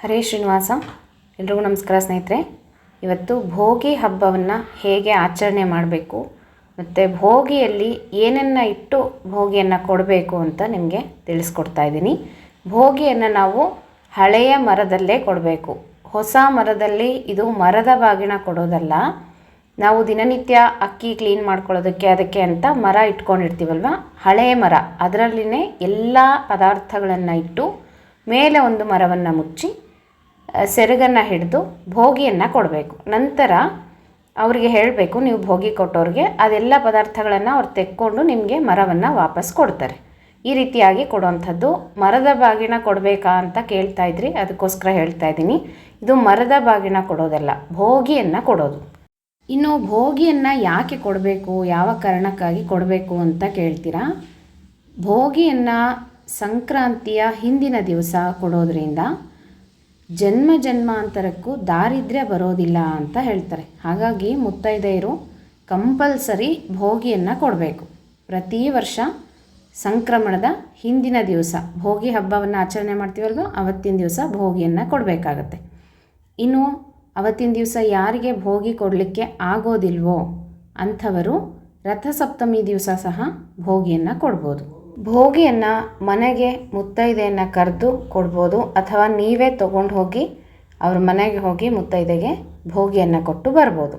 ಹರೇ ಶ್ರೀನಿವಾಸ, ಎಲ್ರಿಗೂ ನಮಸ್ಕಾರ ಸ್ನೇಹಿತರೆ. ಇವತ್ತು ಭೋಗಿ ಹಬ್ಬವನ್ನು ಹೇಗೆ ಆಚರಣೆ ಮಾಡಬೇಕು, ಮತ್ತು ಭೋಗಿಯಲ್ಲಿ ಏನನ್ನು ಇಟ್ಟು ಭೋಗಿಯನ್ನು ಕೊಡಬೇಕು ಅಂತ ನಿಮಗೆ ತಿಳಿಸ್ಕೊಡ್ತಾ ಇದ್ದೀನಿ. ಭೋಗಿಯನ್ನು ನಾವು ಹಳೆಯ ಮರದಲ್ಲೇ ಕೊಡಬೇಕು. ಹೊಸ ಮರದಲ್ಲಿ ಇದು ಮರದ ಬಾಗಿನ ಕೊಡೋದಲ್ಲ, ನಾವು ದಿನನಿತ್ಯ ಅಕ್ಕಿ ಕ್ಲೀನ್ ಮಾಡ್ಕೊಳ್ಳೋದಕ್ಕೆ ಅದಕ್ಕೆ ಅಂತ ಮರ ಇಟ್ಕೊಂಡಿರ್ತೀವಲ್ವ? ಹಳೆಯ ಮರ, ಅದರಲ್ಲಿನೇ ಎಲ್ಲ ಪದಾರ್ಥಗಳನ್ನು ಇಟ್ಟು ಮೇಲೆ ಒಂದು ಮರವನ್ನು ಮುಚ್ಚಿ ಸೆರಗನ್ನು ಹಿಡಿದು ಭೋಗಿಯನ್ನು ಕೊಡಬೇಕು. ನಂತರ ಅವರಿಗೆ ಹೇಳಬೇಕು, ನೀವು ಭೋಗಿ ಕೊಟ್ಟವ್ರಿಗೆ ಅದೆಲ್ಲ ಪದಾರ್ಥಗಳನ್ನು ಅವ್ರು ತೆಕ್ಕೊಂಡು ನಿಮಗೆ ಮರವನ್ನು ವಾಪಸ್ ಕೊಡ್ತಾರೆ. ಈ ರೀತಿಯಾಗಿ ಕೊಡುವಂಥದ್ದು ಮರದ ಬಾಗಿನ ಕೊಡಬೇಕಾ ಅಂತ ಕೇಳ್ತಾ ಇದ್ರಿ, ಅದಕ್ಕೋಸ್ಕರ ಹೇಳ್ತಾ ಇದ್ದೀನಿ. ಇದು ಮರದ ಬಾಗಿನ ಕೊಡೋದಲ್ಲ, ಭೋಗಿಯನ್ನು ಕೊಡೋದು. ಇನ್ನು ಭೋಗಿಯನ್ನು ಯಾಕೆ ಕೊಡಬೇಕು, ಯಾವ ಕಾರಣಕ್ಕಾಗಿ ಕೊಡಬೇಕು ಅಂತ ಕೇಳ್ತೀರಾ? ಭೋಗಿಯನ್ನು ಸಂಕ್ರಾಂತಿಯ ಹಿಂದಿನ ದಿವಸ ಕೊಡೋದ್ರಿಂದ ಜನ್ಮ ಜನ್ಮಾಂತರಕ್ಕೂ ದಾರಿದ್ರ್ಯ ಬರೋದಿಲ್ಲ ಅಂತ ಹೇಳ್ತಾರೆ. ಹಾಗಾಗಿ ಮುತ್ತೈದೆಯರು ಕಂಪಲ್ಸರಿ ಭೋಗಿಯನ್ನು ಕೊಡಬೇಕು. ಪ್ರತಿ ವರ್ಷ ಸಂಕ್ರಮಣದ ಹಿಂದಿನ ದಿವಸ ಭೋಗಿ ಹಬ್ಬವನ್ನು ಆಚರಣೆ ಮಾಡ್ತೀವಲ್ವ? ಅವತ್ತಿನ ದಿವಸ ಭೋಗಿಯನ್ನು ಕೊಡಬೇಕಾಗತ್ತೆ. ಇನ್ನು ಅವತ್ತಿನ ದಿವಸ ಯಾರಿಗೆ ಭೋಗಿ ಕೊಡಲಿಕ್ಕೆ ಆಗೋದಿಲ್ವೋ ಅಂಥವರು ರಥಸಪ್ತಮಿ ದಿವಸ ಸಹ ಭೋಗಿಯನ್ನು ಕೊಡ್ಬೋದು. ಭೋಗಿಯನ್ನು ಮನೆಗೆ ಮುತ್ತೈದೆಯನ್ನು ಕರೆದು ಕೊಡ್ಬೋದು ಅಥವಾ ನೀವೇ ತಗೊಂಡು ಹೋಗಿ ಅವ್ರ ಮನೆಗೆ ಹೋಗಿ ಮುತ್ತೈದೆಗೆ ಭೋಗಿಯನ್ನು ಕೊಟ್ಟು ಬರ್ಬೋದು.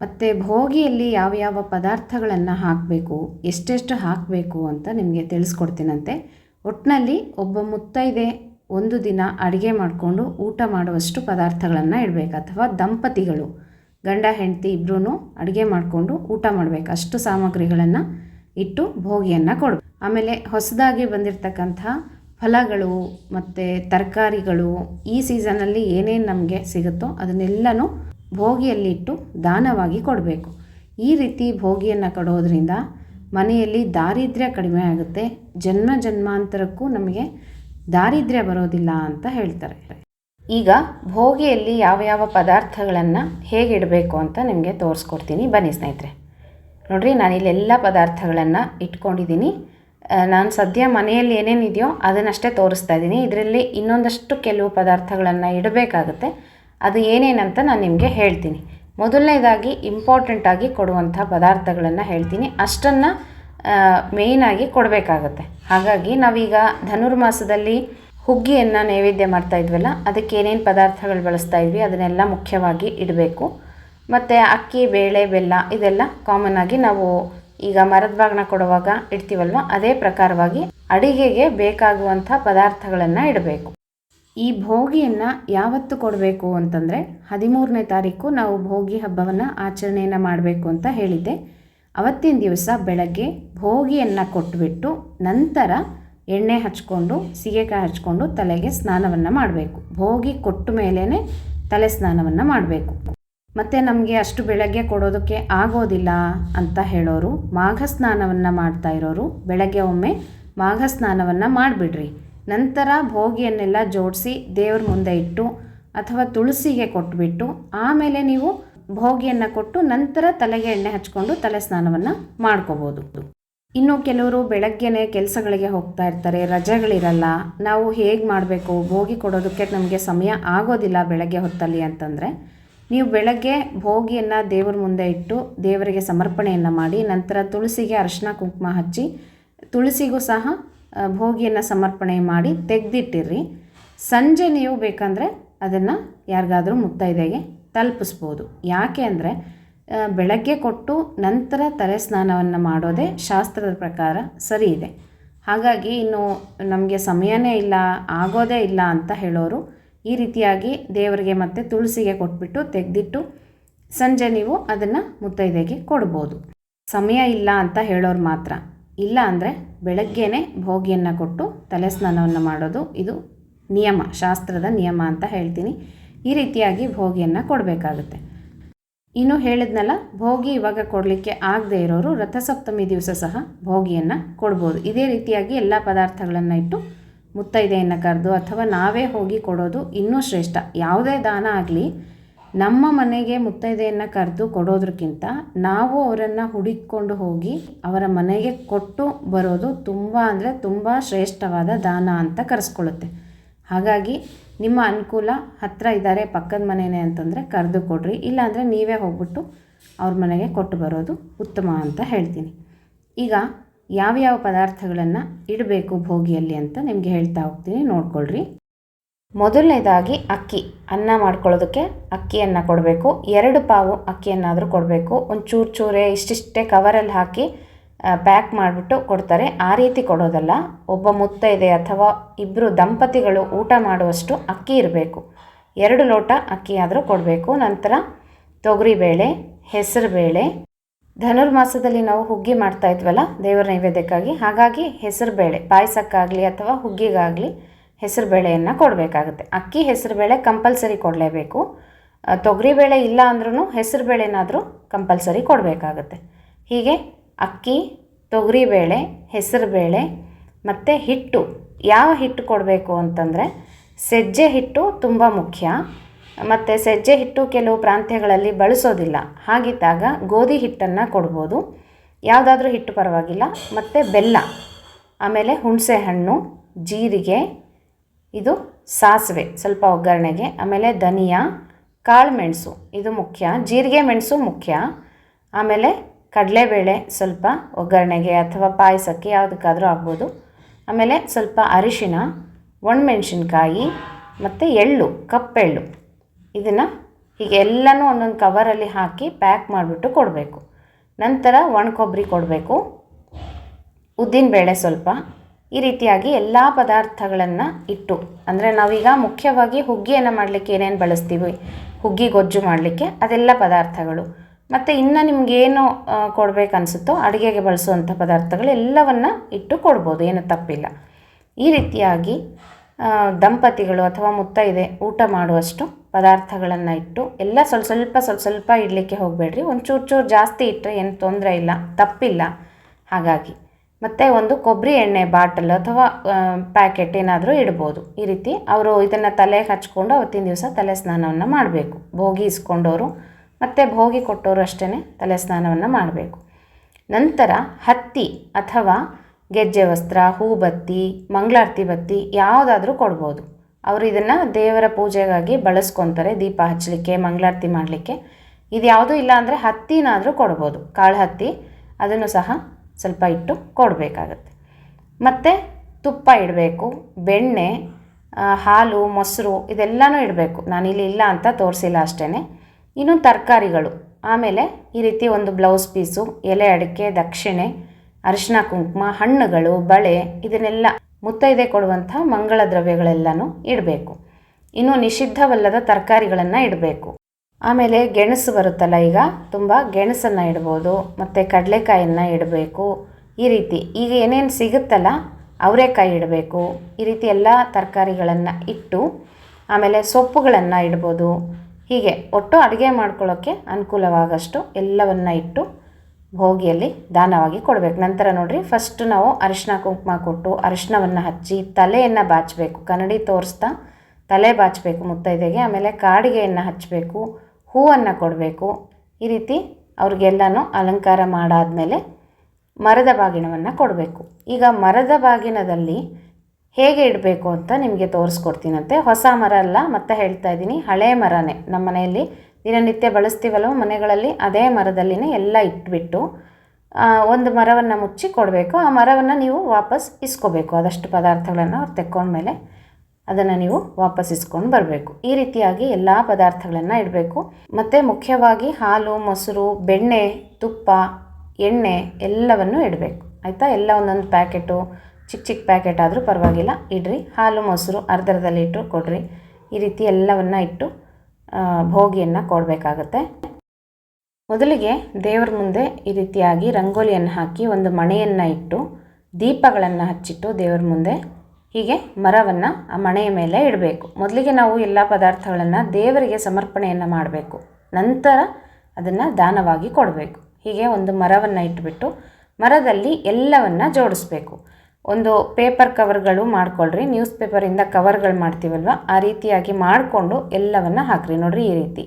ಮತ್ತು ಭೋಗಿಯಲ್ಲಿ ಯಾವ ಯಾವ ಪದಾರ್ಥಗಳನ್ನು ಹಾಕಬೇಕು, ಎಷ್ಟೆಷ್ಟು ಹಾಕಬೇಕು ಅಂತ ನಿಮಗೆ ತಿಳಿಸ್ಕೊಡ್ತೀನಂತೆ. ಒಟ್ಟಿನಲ್ಲಿ ಒಬ್ಬ ಮುತ್ತೈದೆ ಒಂದು ದಿನ ಅಡುಗೆ ಮಾಡಿಕೊಂಡು ಊಟ ಮಾಡುವಷ್ಟು ಪದಾರ್ಥಗಳನ್ನು ಇಡಬೇಕು ಅಥವಾ ದಂಪತಿಗಳು, ಗಂಡ, ಹೆಂಡತಿ ಇಬ್ಬರೂ ಅಡುಗೆ ಮಾಡಿಕೊಂಡು ಊಟ ಮಾಡಬೇಕು. ಅಷ್ಟು ಸಾಮಗ್ರಿಗಳನ್ನು ಇಟ್ಟು ಭೋಗಿಯನ್ನು ಕೊಡು ಆಮೇಲೆ ಹೊಸದಾಗಿ ಬಂದಿರತಕ್ಕಂಥ ಫಲಗಳು ಮತ್ತು ತರಕಾರಿಗಳು ಈ ಸೀಸನಲ್ಲಿ ಏನೇನು ನಮಗೆ ಸಿಗುತ್ತೋ ಅದನ್ನೆಲ್ಲನೂ ಭೋಗಿಯಲ್ಲಿ ಇಟ್ಟು ದಾನವಾಗಿ ಕೊಡಬೇಕು. ಈ ರೀತಿ ಭೋಗಿಯನ್ನು ಕೊಡೋದ್ರಿಂದ ಮನೆಯಲ್ಲಿ ದಾರಿದ್ರ್ಯ ಕಡಿಮೆ ಆಗುತ್ತೆ. ಜನ್ಮ ಜನ್ಮಾಂತರಕ್ಕೂ ನಮಗೆ ದಾರಿದ್ರ್ಯ ಬರೋದಿಲ್ಲ ಅಂತ ಹೇಳ್ತಾರೆ. ಈಗ ಭೋಗಿಯಲ್ಲಿ ಯಾವ ಯಾವ ಪದಾರ್ಥಗಳನ್ನು ಹೇಗೆ ಇಡಬೇಕು ಅಂತ ನಿಮಗೆ ತೋರಿಸ್ಕೊಡ್ತೀನಿ. ಬನ್ನಿ ಸ್ನೇಹಿತರೆ. ನೋಡ್ರಿ ಇಲ್ಲಿ ಎಲ್ಲ ಪದಾರ್ಥಗಳನ್ನು ಇಟ್ಕೊಂಡಿದ್ದೀನಿ ನಾನು ಸದ್ಯ ಮನೆಯಲ್ಲಿ ಏನೇನಿದೆಯೋ ಅದನ್ನಷ್ಟೇ ತೋರಿಸ್ತಾ ಇದ್ದೀನಿ ಇದರಲ್ಲಿ ಇನ್ನೊಂದಷ್ಟು ಕೆಲವು ಪದಾರ್ಥಗಳನ್ನು ಇಡಬೇಕಾಗುತ್ತೆ. ಅದು ಏನೇನಂತ ನಾನು ನಿಮಗೆ ಹೇಳ್ತೀನಿ. ಮೊದಲನೇದಾಗಿ ಇಂಪಾರ್ಟೆಂಟಾಗಿ ಕೊಡುವಂಥ ಪದಾರ್ಥಗಳನ್ನು ಹೇಳ್ತೀನಿ. ಅಷ್ಟನ್ನು ಮೇಯ್ನಾಗಿ ಕೊಡಬೇಕಾಗತ್ತೆ. ಹಾಗಾಗಿ ನಾವೀಗ ಧನುರ್ಮಾಸದಲ್ಲಿ ಹುಗ್ಗಿಯನ್ನು ನೈವೇದ್ಯ ಮಾಡ್ತಾ ಇದ್ವಲ್ಲ, ಅದಕ್ಕೆ ಏನೇನು ಪದಾರ್ಥಗಳು ಬಳಸ್ತಾ ಇದ್ವಿ, ಅದನ್ನೆಲ್ಲ ಮುಖ್ಯವಾಗಿ ಇಡಬೇಕು. ಮತ್ತು ಅಕ್ಕಿ, ಬೇಳೆ, ಬೆಲ್ಲ ಇದೆಲ್ಲ ಕಾಮನ್ ಆಗಿ ನಾವು ಈಗ ಮರದ ಬಾಗ್ನ ಕೊಡುವಾಗ ಇಡ್ತೀವಲ್ವ? ಅದೇ ಪ್ರಕಾರವಾಗಿ ಅಡಿಗೆಗೆ ಬೇಕಾಗುವಂಥ ಪದಾರ್ಥಗಳನ್ನು ಇಡಬೇಕು. ಈ ಭೋಗಿಯನ್ನು ಯಾವತ್ತು ಕೊಡಬೇಕು ಅಂತಂದರೆ ಹದಿಮೂರನೇ ತಾರೀಕು ನಾವು ಭೋಗಿ ಹಬ್ಬವನ್ನು ಆಚರಣೆಯನ್ನು ಮಾಡಬೇಕು ಅಂತ ಹೇಳಿದ್ದೆ. ಅವತ್ತಿನ ದಿವಸ ಬೆಳಗ್ಗೆ ಭೋಗಿಯನ್ನು ಕೊಟ್ಟುಬಿಟ್ಟು ನಂತರ ಎಣ್ಣೆ ಹಚ್ಕೊಂಡು, ಸೀಗೆಕಾಯಿ ಹಚ್ಕೊಂಡು ತಲೆಗೆ ಸ್ನಾನವನ್ನು ಮಾಡಬೇಕು. ಭೋಗಿ ಕೊಟ್ಟ ಮೇಲೇ ತಲೆ ಸ್ನಾನವನ್ನು ಮಾಡಬೇಕು. ಮತ್ತು ನಮಗೆ ಅಷ್ಟು ಬೆಳಗ್ಗೆ ಕೊಡೋದಕ್ಕೆ ಆಗೋದಿಲ್ಲ ಅಂತ ಹೇಳೋರು. ಮಾಘ ಸ್ನಾನವನ್ನು ಮಾಡ್ತಾ ಇರೋರು. ಬೆಳಗ್ಗೆ ಒಮ್ಮೆ ಮಾಘ ಸ್ನಾನವನ್ನು ಮಾಡಿಬಿಡ್ರಿ. ನಂತರ ಭೋಗಿಯನ್ನೆಲ್ಲ ಜೋಡಿಸಿ ದೇವ್ರ ಮುಂದೆ ಇಟ್ಟು ಅಥವಾ ತುಳಸಿಗೆ ಕೊಟ್ಬಿಟ್ಟು ಆಮೇಲೆ ನೀವು ಭೋಗಿಯನ್ನು ಕೊಟ್ಟು ನಂತರ ತಲೆಗೆ ಎಣ್ಣೆ ಹಚ್ಕೊಂಡು ತಲೆ ಸ್ನಾನವನ್ನು ಮಾಡ್ಕೋಬೋದು. ಇನ್ನು ಕೆಲವರು ಬೆಳಗ್ಗೆನೆ ಕೆಲಸಗಳಿಗೆ ಹೋಗ್ತಾ ಇರ್ತಾರೆ. ರಜೆಗಳಿರಲ್ಲ. ನಾವು ಹೇಗೆ ಮಾಡಬೇಕು? ಭೋಗಿ ಕೊಡೋದಕ್ಕೆ ನಮಗೆ ಸಮಯ ಆಗೋದಿಲ್ಲ ಬೆಳಗ್ಗೆ ಹೊತ್ತಲ್ಲಿ ಅಂತಂದರೆ. ನೀವು ಬೆಳಗ್ಗೆ ಭೋಗಿಯನ್ನು ದೇವರ ಮುಂದೆ ಇಟ್ಟು ದೇವರಿಗೆ ಸಮರ್ಪಣೆಯನ್ನು ಮಾಡಿ, ನಂತರ ತುಳಸಿಗೆ ಅರಿಶಿನ ಕುಂಕುಮ ಹಚ್ಚಿ, ತುಳಸಿಗೂ ಸಹ ಭೋಗಿಯನ್ನು ಸಮರ್ಪಣೆ ಮಾಡಿ ತೆಗೆದಿಟ್ಟಿರ್ರಿ ಸಂಜೆ ನೀವು ಬೇಕಂದರೆ ಅದನ್ನು ಯಾರಿಗಾದರೂ ಮುತ್ತೈದೆಗೆ ತಲುಪಿಸ್ಬೋದು. ಯಾಕೆ ಅಂದರೆ ಬೆಳಗ್ಗೆ ಕೊಟ್ಟು ನಂತರ ತಲೆ ಸ್ನಾನವನ್ನು ಮಾಡೋದೇ ಶಾಸ್ತ್ರದ ಪ್ರಕಾರ ಸರಿ ಇದೆ. ಹಾಗಾಗಿ ಇನ್ನು ನಮಗೆ ಸಮಯನೇ ಇಲ್ಲ, ಆಗೋದೇ ಇಲ್ಲ ಅಂತ ಹೇಳೋರು ಈ ರೀತಿಯಾಗಿ ದೇವರಿಗೆ ಮತ್ತು ತುಳಸಿಗೆ ಕೊಟ್ಬಿಟ್ಟು ತೆಗೆದಿಟ್ಟು ಸಂಜೆ ನೀವು ಅದನ್ನು ಮುತ್ತೈದೆಗೆ ಕೊಡ್ಬೋದು. ಸಮಯ ಇಲ್ಲ ಅಂತ ಹೇಳೋರು ಮಾತ್ರ. ಇಲ್ಲ ಅಂದರೆ ಬೆಳಗ್ಗೆನೇ ಭೋಗಿಯನ್ನು ಕೊಟ್ಟು ತಲೆ ಸ್ನಾನವನ್ನು ಮಾಡೋದು ಇದು ನಿಯಮ, ಶಾಸ್ತ್ರದ ನಿಯಮ ಅಂತ ಹೇಳ್ತೀನಿ. ಈ ರೀತಿಯಾಗಿ ಭೋಗಿಯನ್ನು ಕೊಡಬೇಕಾಗುತ್ತೆ. ಇನ್ನು ಹೇಳಿದ್ನಲ್ಲ, ಭೋಗಿ ಇವಾಗ ಕೊಡಲಿಕ್ಕೆ ಆಗದೆ ಇರೋರು ರಥಸಪ್ತಮಿ ದಿವಸ ಸಹ ಭೋಗಿಯನ್ನು ಕೊಡ್ಬೋದು. ಇದೇ ರೀತಿಯಾಗಿ ಎಲ್ಲ ಪದಾರ್ಥಗಳನ್ನು ಇಟ್ಟು ಮುತ್ತೈದೆಯನ್ನು ಕರೆದು ಅಥವಾ ನಾವೇ ಹೋಗಿ ಕೊಡೋದು ಇನ್ನೂ ಶ್ರೇಷ್ಠ. ಯಾವುದೇ ದಾನ ಆಗಲಿ, ನಮ್ಮ ಮನೆಗೆ ಮುತ್ತೈದೆಯನ್ನು ಕರೆದು ಕೊಡೋದಕ್ಕಿಂತ ನಾವು ಅವರನ್ನು ಹುಡುಕಿಕೊಂಡು ಹೋಗಿ ಅವರ ಮನೆಗೆ ಕೊಟ್ಟು ಬರೋದು ತುಂಬ ಅಂದರೆ ತುಂಬ ಶ್ರೇಷ್ಠವಾದ ದಾನ ಅಂತ ಕರೆಸ್ಕೊಳ್ಳುತ್ತೆ. ಹಾಗಾಗಿ ನಿಮ್ಮ ಅನುಕೂಲ ಹತ್ತಿರ ಇದ್ದಾರೆ, ಪಕ್ಕದ ಮನೆಯೇ ಅಂತಂದರೆ ಕರೆದು ಕೊಡ್ರಿ. ಇಲ್ಲಾಂದರೆ ನೀವೇ ಹೋಗ್ಬಿಟ್ಟು ಅವ್ರ ಮನೆಗೆ ಕೊಟ್ಟು ಬರೋದು ಉತ್ತಮ ಅಂತ ಹೇಳ್ತೀನಿ. ಈಗ ಯಾವ್ಯಾವ ಪದಾರ್ಥಗಳನ್ನು ಇಡಬೇಕು ಭೋಗಿಯಲ್ಲಿ ಅಂತ ನಿಮಗೆ ಹೇಳ್ತಾ ಹೋಗ್ತೀನಿ, ನೋಡ್ಕೊಳ್ರಿ. ಮೊದಲನೇದಾಗಿ ಅಕ್ಕಿ. ಅನ್ನ ಮಾಡ್ಕೊಳ್ಳೋದಕ್ಕೆ ಅಕ್ಕಿಯನ್ನು ಕೊಡಬೇಕು. ಎರಡು ಪಾವು ಅಕ್ಕಿಯನ್ನಾದರೂ ಕೊಡಬೇಕು. ಒಂದು ಚೂರು ಚೂರೇ ಇಷ್ಟಿಷ್ಟೇ ಕವರಲ್ಲಿ ಹಾಕಿ ಪ್ಯಾಕ್ ಮಾಡಿಬಿಟ್ಟು ಕೊಡ್ತಾರೆ. ಆ ರೀತಿ ಕೊಡೋದಲ್ಲ. ಒಬ್ಬ ಮುತ್ತೈದೆ ಅಥವಾ ಇಬ್ಬರು ದಂಪತಿಗಳು ಊಟ ಮಾಡುವಷ್ಟು ಅಕ್ಕಿ ಇರಬೇಕು. ಎರಡು ಲೋಟ ಅಕ್ಕಿ ಆದರೂ ಕೊಡಬೇಕು. ನಂತರ ತೊಗರಿಬೇಳೆ, ಹೆಸರುಬೇಳೆ ಧನುರ್ಮಾಸದಲ್ಲಿ ನಾವು ಹುಗ್ಗಿ ಮಾಡ್ತಾ ಇದ್ವಲ್ಲ, ದೇವರ ನೈವೇದ್ಯಕ್ಕಾಗಿ. ಹಾಗಾಗಿ ಹೆಸರುಬೇಳೆ, ಪಾಯಸಕ್ಕಾಗಲಿ ಅಥವಾ ಹುಗ್ಗಿಗಾಗಲಿ ಹೆಸರುಬೇಳೆಯನ್ನು ಕೊಡಬೇಕಾಗುತ್ತೆ. ಅಕ್ಕಿ, ಹೆಸರುಬೇಳೆ ಕಂಪಲ್ಸರಿ ಕೊಡಲೇಬೇಕು. ತೊಗರಿಬೇಳೆ ಇಲ್ಲ ಅಂದ್ರೂ ಹೆಸರುಬೇಳೆನಾದರೂ ಕಂಪಲ್ಸರಿ ಕೊಡಬೇಕಾಗುತ್ತೆ. ಹೀಗೆ ಅಕ್ಕಿ, ತೊಗರಿಬೇಳೆ, ಹೆಸರುಬೇಳೆ, ಮತ್ತು ಹಿಟ್ಟು. ಯಾವ ಹಿಟ್ಟು ಕೊಡಬೇಕು ಅಂತಂದರೆ, ಸಜ್ಜೆ ಹಿಟ್ಟು ತುಂಬ ಮುಖ್ಯ. ಮತ್ತು ಸಜ್ಜೆ ಹಿಟ್ಟು ಕೆಲವು ಪ್ರಾಂತ್ಯಗಳಲ್ಲಿ ಬಳಸೋದಿಲ್ಲ. ಹಾಗಿದ್ದಾಗ ಗೋಧಿ ಹಿಟ್ಟನ್ನು ಕೊಡ್ಬೋದು. ಯಾವುದಾದ್ರೂ ಹಿಟ್ಟು ಪರವಾಗಿಲ್ಲ. ಮತ್ತು ಬೆಲ್ಲ, ಆಮೇಲೆ ಹುಣಸೆ ಹಣ್ಣು, ಜೀರಿಗೆ, ಇದು ಸಾಸಿವೆ ಸ್ವಲ್ಪ ಒಗ್ಗರಣೆಗೆ, ಆಮೇಲೆ ಧನಿಯಾ, ಕಾಳು ಮೆಣಸು, ಇದು ಮುಖ್ಯ. ಜೀರಿಗೆ ಮೆಣಸು ಮುಖ್ಯ. ಆಮೇಲೆ ಕಡಲೆಬೇಳೆ ಸ್ವಲ್ಪ ಒಗ್ಗರಣೆಗೆ ಅಥವಾ ಪಾಯಸಕ್ಕೆ ಯಾವುದಕ್ಕಾದರೂ ಆಗ್ಬೋದು. ಆಮೇಲೆ ಸ್ವಲ್ಪ ಅರಿಶಿನ ಒಣಮೆಣಸಿನ್ಕಾಯಿ, ಮತ್ತು ಎಳ್ಳು, ಕಪ್ಪೆಳ್ಳು. ಇದನ್ನು ಹೀಗೆ ಎಲ್ಲನೂ ಒಂದೊಂದು ಕವರಲ್ಲಿ ಹಾಕಿ ಪ್ಯಾಕ್ ಮಾಡಿಬಿಟ್ಟು ಕೊಡಬೇಕು. ನಂತರ ಒಣ ಕೊಬ್ಬರಿ ಕೊಡಬೇಕು. ಉದ್ದಿನಬೇಳೆ ಸ್ವಲ್ಪ. ಈ ರೀತಿಯಾಗಿ ಎಲ್ಲ ಪದಾರ್ಥಗಳನ್ನು ಇಟ್ಟು, ಅಂದರೆ ನಾವೀಗ ಮುಖ್ಯವಾಗಿ ಹುಗ್ಗಿಯನ್ನು ಮಾಡಲಿಕ್ಕೆ ಏನೇನು ಬಳಸ್ತೀವಿ? ಹುಗ್ಗಿ, ಗೊಜ್ಜು ಮಾಡಲಿಕ್ಕೆ ಅದೆಲ್ಲ ಪದಾರ್ಥಗಳು. ಮತ್ತು ಇನ್ನು ನಿಮಗೇನು ಕೊಡಬೇಕನ್ಸುತ್ತೋ ಅಡುಗೆಗೆ ಬಳಸುವಂಥ ಪದಾರ್ಥಗಳು ಎಲ್ಲವನ್ನು ಇಟ್ಟು ಕೊಡ್ಬೋದು, ಏನು ತಪ್ಪಿಲ್ಲ. ಈ ರೀತಿಯಾಗಿ ದಂಪತಿಗಳು ಅಥವಾ ಮುತ್ತೈದೆ ಊಟ ಮಾಡುವಷ್ಟು ಪದಾರ್ಥಗಳನ್ನು ಇಟ್ಟು ಎಲ್ಲ ಸ್ವಲ್ಪ ಸ್ವಲ್ಪ ಸ್ವಲ್ಪ ಸ್ವಲ್ಪ ಇಡಲಿಕ್ಕೆ ಹೋಗಬೇಡ್ರಿ. ಒಂದು ಚೂರು ಚೂರು ಜಾಸ್ತಿ ಇಟ್ಟರೆ ಏನು ತೊಂದರೆ ಇಲ್ಲ, ತಪ್ಪಿಲ್ಲ. ಹಾಗಾಗಿ ಮತ್ತು ಒಂದು ಕೊಬ್ಬರಿ ಎಣ್ಣೆ ಬಾಟಲ್ ಅಥವಾ ಪ್ಯಾಕೆಟ್ ಏನಾದರೂ ಇಡ್ಬೋದು. ಈ ರೀತಿ ಅವರು ಇದನ್ನು ತಲೆಗೆ ಹಚ್ಕೊಂಡು ಅವತ್ತಿನ ದಿವಸ ತಲೆ ಸ್ನಾನವನ್ನು ಮಾಡಬೇಕು. ಭೋಗಿ ಇಸ್ಕೊಂಡವರು ಮತ್ತು ಭೋಗಿ ಕೊಟ್ಟವರು ಅಷ್ಟೇ ತಲೆ ಸ್ನಾನವನ್ನು ಮಾಡಬೇಕು. ನಂತರ ಹತ್ತಿ ಅಥವಾ ಗೆಜ್ಜೆ ವಸ್ತ್ರ, ಹೂಬತ್ತಿ, ಮಂಗಳಾರತಿ ಬತ್ತಿ ಯಾವುದಾದ್ರೂ ಕೊಡ್ಬೋದು. ಅವರು ಇದನ್ನು ದೇವರ ಪೂಜೆಗಾಗಿ ಬಳಸ್ಕೊತಾರೆ, ದೀಪ ಹಚ್ಚಲಿಕ್ಕೆ, ಮಂಗಳಾರತಿ ಮಾಡಲಿಕ್ಕೆ. ಇದು ಯಾವುದೂ ಇಲ್ಲ ಅಂದರೆ ಹತ್ತಿನಾದರೂ ಕೊಡ್ಬೋದು. ಕಾಳು ಹತ್ತಿ, ಅದನ್ನು ಸಹ ಸ್ವಲ್ಪ ಇಟ್ಟು ಕೊಡಬೇಕಾಗತ್ತೆ. ಮತ್ತು ತುಪ್ಪ ಇಡಬೇಕು, ಬೆಣ್ಣೆ ಹಾಲು, ಮೊಸರು ಇದೆಲ್ಲನೂ ಇಡಬೇಕು. ನಾನಿಲ್ಲಿ ಇಲ್ಲ ಅಂತ ತೋರಿಸಿಲ್ಲ ಅಷ್ಟೇ ಇನ್ನು ತರಕಾರಿಗಳು. ಆಮೇಲೆ ಈ ರೀತಿ ಒಂದು ಬ್ಲೌಸ್ ಪೀಸು, ಎಲೆ ಅಡಿಕೆ, ದಕ್ಷಿಣೆ, ಅರಿಶಿನ ಕುಂಕುಮ, ಹಣ್ಣುಗಳು, ಬಳೆ ಇದನ್ನೆಲ್ಲ ಮುತ್ತೈದೆ ಕೊಡುವಂಥ ಮಂಗಳ ದ್ರವ್ಯಗಳೆಲ್ಲನೂ ಇಡಬೇಕು. ಇನ್ನು ನಿಷಿದ್ಧವಲ್ಲದ ತರಕಾರಿಗಳನ್ನು ಇಡಬೇಕು. ಆಮೇಲೆ ಗೆಣಸು ಬರುತ್ತಲ್ಲ ಈಗ, ತುಂಬ ಗೆಣಸನ್ನು ಇಡ್ಬೋದು, ಮತ್ತು ಕಡಲೆಕಾಯನ್ನು ಇಡಬೇಕು. ಈ ರೀತಿ ಈಗ ಏನೇನು ಸಿಗುತ್ತಲ್ಲ, ಅವರೆಕಾಯಿ ಇಡಬೇಕು. ಈ ರೀತಿ ಎಲ್ಲ ತರಕಾರಿಗಳನ್ನು ಇಟ್ಟು, ಆಮೇಲೆ ಸೊಪ್ಪುಗಳನ್ನು ಇಡ್ಬೋದು. ಹೀಗೆ ಒಟ್ಟು ಅಡುಗೆ ಮಾಡ್ಕೊಳ್ಳೋಕ್ಕೆ ಅನುಕೂಲವಾಗಷ್ಟು ಎಲ್ಲವನ್ನು ಇಟ್ಟು ಭೋಗಿಯಲ್ಲಿ ದಾನವಾಗಿ ಕೊಡಬೇಕು. ನಂತರ ನೋಡಿರಿ ಫಸ್ಟ್ ನಾವು ಅರಿಶಿನ ಕುಂಕುಮ ಕೊಟ್ಟು ಅರಿಶಿನವನ್ನು ಹಚ್ಚಿ ತಲೆಯನ್ನು ಬಾಚಬೇಕು. ಕನ್ನಡಿ ತೋರಿಸ್ತಾ ತಲೆ ಬಾಚಬೇಕು ಮುತ್ತೈದೆಗೆ. ಆಮೇಲೆ ಕಾಡಿಗೆಯನ್ನು ಹಚ್ಚಬೇಕು, ಹೂವನ್ನು ಕೊಡಬೇಕು. ಈ ರೀತಿ ಅವ್ರಿಗೆಲ್ಲನೂ ಅಲಂಕಾರ ಮಾಡಾದಮೇಲೆ ಮರದ ಬಾಗಿನವನ್ನು ಕೊಡಬೇಕು. ಈಗ ಮರದ ಬಾಗಿನದಲ್ಲಿ ಹೇಗೆ ಇಡಬೇಕು ಅಂತ ನಿಮಗೆ ತೋರಿಸ್ಕೊಡ್ತೀನಂತೆ. ಹೊಸ ಮರ ಅಲ್ಲ, ಮತ್ತೆ ಹೇಳ್ತಾ ಇದ್ದೀನಿ, ಹಳೆ ಮರನೇ. ನಮ್ಮ ಮನೆಯಲ್ಲಿ ದಿನನಿತ್ಯ ಬಳಸ್ತೀವಲ್ವ ಮನೆಗಳಲ್ಲಿ, ಅದೇ ಮರದಲ್ಲಿನೇ ಎಲ್ಲ ಇಟ್ಬಿಟ್ಟು ಒಂದು ಮರವನ್ನು ಮುಚ್ಚಿ ಕೊಡಬೇಕು. ಆ ಮರವನ್ನು ನೀವು ವಾಪಸ್ ಇಸ್ಕೋಬೇಕು. ಅದಷ್ಟು ಪದಾರ್ಥಗಳನ್ನು ಅವ್ರು ತೆಕ್ಕೊಂಡ್ಮೇಲೆ ಅದನ್ನು ನೀವು ವಾಪಸ್ ಇಸ್ಕೊಂಡು ಬರಬೇಕು. ಈ ರೀತಿಯಾಗಿ ಎಲ್ಲ ಪದಾರ್ಥಗಳನ್ನು ಇಡಬೇಕು. ಮತ್ತು ಮುಖ್ಯವಾಗಿ ಹಾಲು, ಮೊಸರು, ಬೆಣ್ಣೆ, ತುಪ್ಪ, ಎಣ್ಣೆ ಎಲ್ಲವನ್ನು ಇಡಬೇಕು. ಆಯಿತಾ? ಎಲ್ಲ ಒಂದೊಂದು ಪ್ಯಾಕೆಟು, ಚಿಕ್ಕ ಚಿಕ್ಕ ಪ್ಯಾಕೆಟ್ ಆದರೂ ಪರವಾಗಿಲ್ಲ. ಇಡ್ರಿ. ಹಾಲು, ಮೊಸರು ಅರ್ಧರ್ಧದಲ್ಲಿ ಇಟ್ಟು ಕೊಡ್ರಿ. ಈ ರೀತಿ ಎಲ್ಲವನ್ನು ಇಟ್ಟು ಭೋಗಿಯನ್ನು ಕೊಡಬೇಕಾಗತ್ತೆ. ಮೊದಲಿಗೆ ದೇವರ ಮುಂದೆ ಈ ರೀತಿಯಾಗಿ ರಂಗೋಲಿಯನ್ನು ಹಾಕಿ ಒಂದು ಮಣೆಯನ್ನು ಇಟ್ಟು, ದೀಪಗಳನ್ನು ಹಚ್ಚಿಟ್ಟು ದೇವರ ಮುಂದೆ ಹೀಗೆ ಮರವನ್ನು ಆ ಮಣೆಯ ಮೇಲೆ ಇಡಬೇಕು. ಮೊದಲಿಗೆ ನಾವು ಎಲ್ಲ ಪದಾರ್ಥಗಳನ್ನು ದೇವರಿಗೆ ಸಮರ್ಪಣೆಯನ್ನು ಮಾಡಬೇಕು. ನಂತರ ಅದನ್ನು ದಾನವಾಗಿ ಕೊಡಬೇಕು. ಹೀಗೆ ಒಂದು ಮರವನ್ನು ಇಟ್ಬಿಟ್ಟು ಮರದಲ್ಲಿ ಎಲ್ಲವನ್ನು ಜೋಡಿಸ್ಬೇಕು. ಒಂದು ಪೇಪರ್ ಕವರ್ಗಳು ಮಾಡ್ಕೊಳ್ರಿ, ನ್ಯೂಸ್ ಪೇಪರಿಂದ ಕವರ್ಗಳು ಮಾಡ್ತೀವಲ್ವ? ಆ ರೀತಿಯಾಗಿ ಮಾಡಿಕೊಂಡು ಎಲ್ಲವನ್ನು ಹಾಕ್ರಿ. ನೋಡ್ರಿ ಈ ರೀತಿ.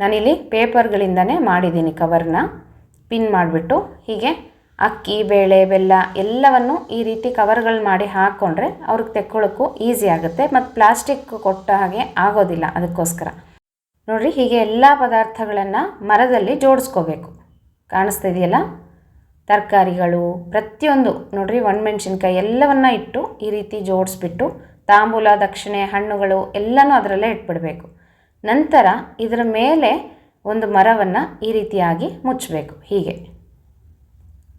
ನಾನಿಲ್ಲಿ ಪೇಪರ್ಗಳಿಂದನೇ ಮಾಡಿದ್ದೀನಿ ಕವರ್ನ. ಪಿನ್ ಮಾಡಿಬಿಟ್ಟು ಹೀಗೆ ಅಕ್ಕಿ, ಬೇಳೆ, ಬೆಲ್ಲ ಎಲ್ಲವನ್ನು ಈ ರೀತಿ ಕವರ್ಗಳು ಮಾಡಿ ಹಾಕ್ಕೊಂಡ್ರೆ ಅವ್ರಿಗೆ ತೆಕ್ಕೊಳ್ಳೋಕ್ಕೂ ಈಸಿ ಆಗುತ್ತೆ. ಮತ್ತು ಪ್ಲಾಸ್ಟಿಕ್ ಕೊಟ್ಟ ಹಾಗೆ ಆಗೋದಿಲ್ಲ ಅದಕ್ಕೋಸ್ಕರ. ನೋಡಿರಿ ಹೀಗೆ ಎಲ್ಲ ಪದಾರ್ಥಗಳನ್ನು ಮರದಲ್ಲಿ ಜೋಡಿಸ್ಕೋಬೇಕು. ಕಾಣಿಸ್ತಾ ಇದೆಯಲ್ಲ? ತರಕಾರಿಗಳು, ಪ್ರತಿಯೊಂದು. ನೋಡ್ರಿ ಒಣಮೆಣ್ಸಿನ್ಕಾಯಿ ಎಲ್ಲವನ್ನ ಇಟ್ಟು ಈ ರೀತಿ ಜೋಡಿಸ್ಬಿಟ್ಟು ತಾಂಬೂಲ, ದಕ್ಷಿಣೆ, ಹಣ್ಣುಗಳು ಎಲ್ಲನೂ ಅದರಲ್ಲೇ ಇಟ್ಬಿಡಬೇಕು. ನಂತರ ಇದರ ಮೇಲೆ ಒಂದು ಮರವನ್ನು ಈ ರೀತಿಯಾಗಿ ಮುಚ್ಚಬೇಕು ಹೀಗೆ.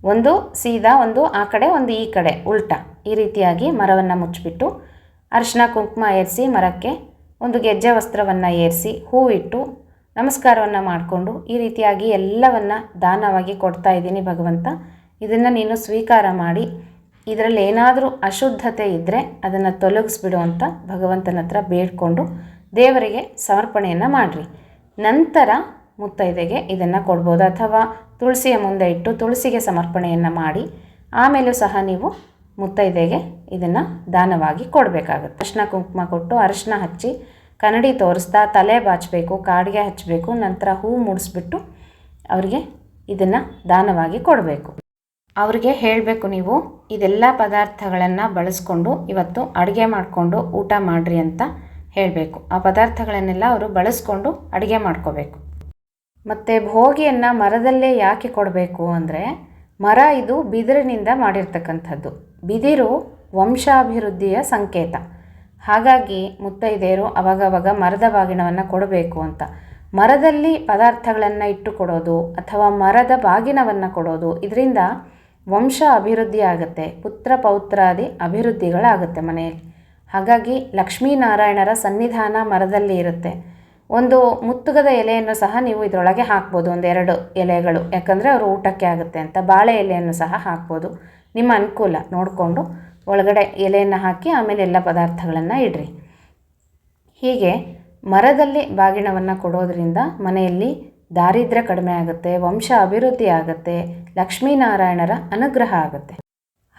ಒಂದು ಸೀದಾ, ಒಂದು ಆ ಕಡೆ, ಒಂದು ಈ ಕಡೆ ಉಲ್ಟಾ ಈ ರೀತಿಯಾಗಿ ಮರವನ್ನು ಮುಚ್ಚಿಬಿಟ್ಟು ಅರಿಶಿನ ಕುಂಕುಮ ಏರಿಸಿ ಮರಕ್ಕೆ ಒಂದು ಗೆಜ್ಜೆ ವಸ್ತ್ರವನ್ನು ಏರಿಸಿ ಹೂವಿಟ್ಟು ನಮಸ್ಕಾರವನ್ನು ಮಾಡಿಕೊಂಡು ಈ ರೀತಿಯಾಗಿ ಎಲ್ಲವನ್ನು ದಾನವಾಗಿ ಕೊಡ್ತಾ ಇದ್ದೀನಿ ಭಗವಂತ. ಇದನ್ನು ನೀನು ಸ್ವೀಕಾರ ಮಾಡಿ, ಇದರಲ್ಲಿ ಏನಾದರೂ ಅಶುದ್ಧತೆ ಇದ್ದರೆ ಅದನ್ನು ತೊಲಗಿಸ್ಬಿಡು ಅಂತ ಭಗವಂತನ ಹತ್ರ ಬೇಡ್ಕೊಂಡು ದೇವರಿಗೆ ಸಮರ್ಪಣೆಯನ್ನು ಮಾಡಿರಿ. ನಂತರ ಮುತ್ತೈದೆಗೆ ಇದನ್ನು ಕೊಡ್ಬೋದು. ಅಥವಾ ತುಳಸಿಯ ಮುಂದೆ ಇಟ್ಟು ತುಳಸಿಗೆ ಸಮರ್ಪಣೆಯನ್ನು ಮಾಡಿ, ಆಮೇಲೂ ಸಹ ನೀವು ಮುತ್ತೈದೆಗೆ ಇದನ್ನು ದಾನವಾಗಿ ಕೊಡಬೇಕಾಗುತ್ತೆ. ಅರಿಶಿನ ಕುಂಕುಮ ಕೊಟ್ಟು ಅರಿಶಿನ ಹಚ್ಚಿ ಕನ್ನಡಿ ತೋರಿಸ್ತಾ ತಲೆ ಬಾಚಬೇಕು, ಕಾಡಿಗೆ ಹಚ್ಚಬೇಕು ನಂತರ ಹೂ ಮುಡಿಸ್ಬಿಟ್ಟು ಅವರಿಗೆ ಇದನ್ನು ದಾನವಾಗಿ ಕೊಡಬೇಕು. ಅವರಿಗೆ ಹೇಳಬೇಕು ನೀವು, ಇದೆಲ್ಲ ಪದಾರ್ಥಗಳನ್ನು ಬಳಸ್ಕೊಂಡು ಇವತ್ತು ಅಡುಗೆ ಮಾಡಿಕೊಂಡು ಊಟ ಮಾಡಿರಿ ಅಂತ ಹೇಳಬೇಕು. ಆ ಪದಾರ್ಥಗಳನ್ನೆಲ್ಲ ಅವರು ಬಳಸ್ಕೊಂಡು ಅಡುಗೆ ಮಾಡ್ಕೋಬೇಕು. ಮತ್ತು ಭೋಗಿಯನ್ನು ಮರದಲ್ಲೇ ಯಾಕೆ ಕೊಡಬೇಕು ಅಂದರೆ, ಮರ ಇದು ಬಿದಿರಿನಿಂದ ಮಾಡಿರ್ತಕ್ಕಂಥದ್ದು. ಬಿದಿರು ವಂಶಾಭಿವೃದ್ಧಿಯ ಸಂಕೇತ. ಹಾಗಾಗಿ ಮುತ್ತೈದೆಯರು ಅವಾಗವಾಗ ಮರದ ಬಾಗಿನವನ್ನು ಕೊಡಬೇಕು ಅಂತ. ಮರದಲ್ಲಿ ಪದಾರ್ಥಗಳನ್ನು ಇಟ್ಟು ಕೊಡೋದು ಅಥವಾ ಮರದ ಬಾಗಿನವನ್ನು ಕೊಡೋದು ಇದರಿಂದ ವಂಶ ಅಭಿವೃದ್ಧಿ ಆಗುತ್ತೆ, ಪುತ್ರ ಪೌತ್ರಾದಿ ಅಭಿವೃದ್ಧಿಗಳಾಗುತ್ತೆ ಮನೆಯಲ್ಲಿ. ಹಾಗಾಗಿ ಲಕ್ಷ್ಮೀನಾರಾಯಣರ ಸನ್ನಿಧಾನ ಮರದಲ್ಲಿ ಇರುತ್ತೆ. ಒಂದು ಮುತ್ತುಗದ ಎಲೆಯನ್ನು ಸಹ ನೀವು ಇದರೊಳಗೆ ಹಾಕ್ಬೋದು ಒಂದೆರಡು ಎಲೆಗಳು. ಯಾಕಂದರೆ ಅವರು ಊಟಕ್ಕೆ ಆಗುತ್ತೆ ಅಂತ, ಬಾಳೆ ಎಲೆಯನ್ನು ಸಹ ಹಾಕ್ಬೋದು. ನಿಮ್ಮ ಅನುಕೂಲ ನೋಡಿಕೊಂಡು ಒಳಗಡೆ ಎಲೆಯನ್ನು ಹಾಕಿ ಆಮೇಲೆ ಎಲ್ಲ ಪದಾರ್ಥಗಳನ್ನು ಇಡ್ರಿ. ಹೀಗೆ ಮರದಲ್ಲಿ ಬಾಗಿಣವನ್ನು ಕೊಡೋದ್ರಿಂದ ಮನೆಯಲ್ಲಿ ದಾರಿದ್ರ್ಯ ಕಡಿಮೆ ಆಗುತ್ತೆ, ವಂಶ ಅಭಿವೃದ್ಧಿ ಆಗುತ್ತೆ, ಲಕ್ಷ್ಮೀನಾರಾಯಣರ ಅನುಗ್ರಹ ಆಗುತ್ತೆ.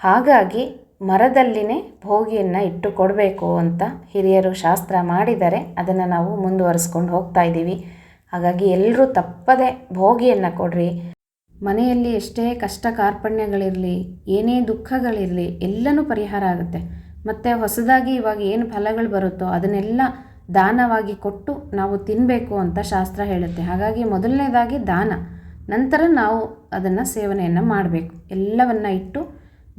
ಹಾಗಾಗಿ ಮರದಲ್ಲಿನೇ ಭೋಗಿಯನ್ನು ಇಟ್ಟು ಕೊಡಬೇಕು ಅಂತ ಹಿರಿಯರು ಶಾಸ್ತ್ರ ಮಾಡಿದರೆ ಅದನ್ನು ನಾವು ಮುಂದುವರಿಸ್ಕೊಂಡು ಹೋಗ್ತಾ ಇದ್ದೀವಿ ಹಾಗಾಗಿ ಎಲ್ಲರೂ ತಪ್ಪದೆ ಭೋಗಿಯನ್ನು ಕೊಡ್ರಿ. ಮನೆಯಲ್ಲಿ ಎಷ್ಟೇ ಕಷ್ಟ ಕಾರ್ಪಣ್ಯಗಳಿರಲಿ, ಏನೇ ದುಃಖಗಳಿರಲಿ, ಎಲ್ಲನೂ ಪರಿಹಾರ ಆಗುತ್ತೆ. ಮತ್ತು ಹೊಸದಾಗಿ ಇವಾಗ ಏನು ಫಲಗಳು ಬರುತ್ತೋ ಅದನ್ನೆಲ್ಲ ದಾನವಾಗಿ ಕೊಟ್ಟು ನಾವು ತಿನ್ನಬೇಕು ಅಂತ ಶಾಸ್ತ್ರ ಹೇಳುತ್ತೆ. ಹಾಗಾಗಿ ಮೊದಲನೇದಾಗಿ ದಾನ. ನಂತರ ನಾವು ಅದನ್ನು ಸೇವನೆಯನ್ನು ಮಾಡಬೇಕು. ಎಲ್ಲವನ್ನು ಇಟ್ಟು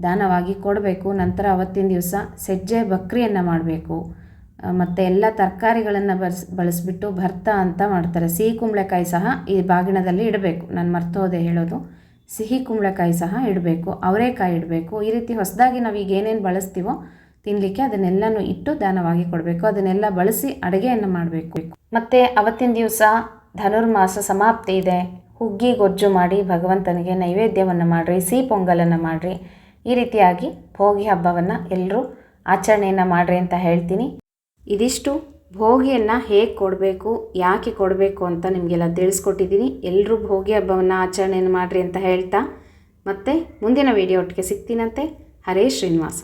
ದಾನವಾಗಿ ಕೊಡಬೇಕು. ನಂತರ ಅವತ್ತಿನ ದಿವಸ ಸಜ್ಜೆ ಬಕ್ರಿಯನ್ನು ಮಾಡಬೇಕು. ಮತ್ತು ಎಲ್ಲ ತರಕಾರಿಗಳನ್ನು ಬಳಸ್, ಬಳಸಿಬಿಟ್ಟು ಭರ್ತ ಅಂತ ಮಾಡ್ತಾರೆ. ಸಿಹಿ ಕುಂಬಳಕಾಯಿ ಸಹ ಈ ಬಾಗಿಣದಲ್ಲಿ ಇಡಬೇಕು. ನಾನು ಮರ್ತೋದೆ ಹೇಳೋದು. ಸಿಹಿ ಕುಂಬಳಕಾಯಿ ಸಹ ಇಡಬೇಕು. ಅವರೇಕಾಯಿ ಇಡಬೇಕು. ಈ ರೀತಿ ಹೊಸದಾಗಿ ನಾವು ಈಗ ಏನೇನು ಬಳಸ್ತೀವೋ ತಿನ್ನಲಿಕ್ಕೆ ಅದನ್ನೆಲ್ಲನೂ ಇಟ್ಟು ದಾನವಾಗಿ ಕೊಡಬೇಕು. ಅದನ್ನೆಲ್ಲ ಬಳಸಿ ಅಡುಗೆಯನ್ನು ಮಾಡಬೇಕು. ಮತ್ತು ಅವತ್ತಿನ ದಿವಸ ಧನುರ್ಮಾಸ ಸಮಾಪ್ತಿ ಇದೆ. ಹುಗ್ಗಿ ಗೊಜ್ಜು ಮಾಡಿ ಭಗವಂತನಿಗೆ ನೈವೇದ್ಯವನ್ನು ಮಾಡಿರಿ, ಸಿಹಿ ಪೊಂಗಲನ್ನು ಮಾಡಿರಿ. ಈ ರೀತಿಯಾಗಿ ಭೋಗಿ ಹಬ್ಬವನ್ನು ಎಲ್ಲರೂ ಆಚರಣೆಯನ್ನು ಮಾಡಿರಿ ಅಂತ ಹೇಳ್ತೀನಿ. ಇದಿಷ್ಟು ಭೋಗಿಯನ್ನು ಹೇಗೆ ಕೊಡಬೇಕು, ಯಾಕೆ ಕೊಡಬೇಕು ಅಂತ ನಿಮಗೆಲ್ಲ ತಿಳಿಸ್ಕೊಟ್ಟಿದ್ದೀನಿ. ಎಲ್ಲರೂ ಭೋಗಿ ಹಬ್ಬವನ್ನು ಆಚರಣೆಯನ್ನು ಮಾಡಿರಿ ಅಂತ ಹೇಳ್ತಾ, ಮತ್ತೆ ಮುಂದಿನ ವಿಡಿಯೋ ಒಟ್ಟಿಗೆ ಸಿಗ್ತೀನಂತೆ. ಹರೇ ಶ್ರೀನಿವಾಸ.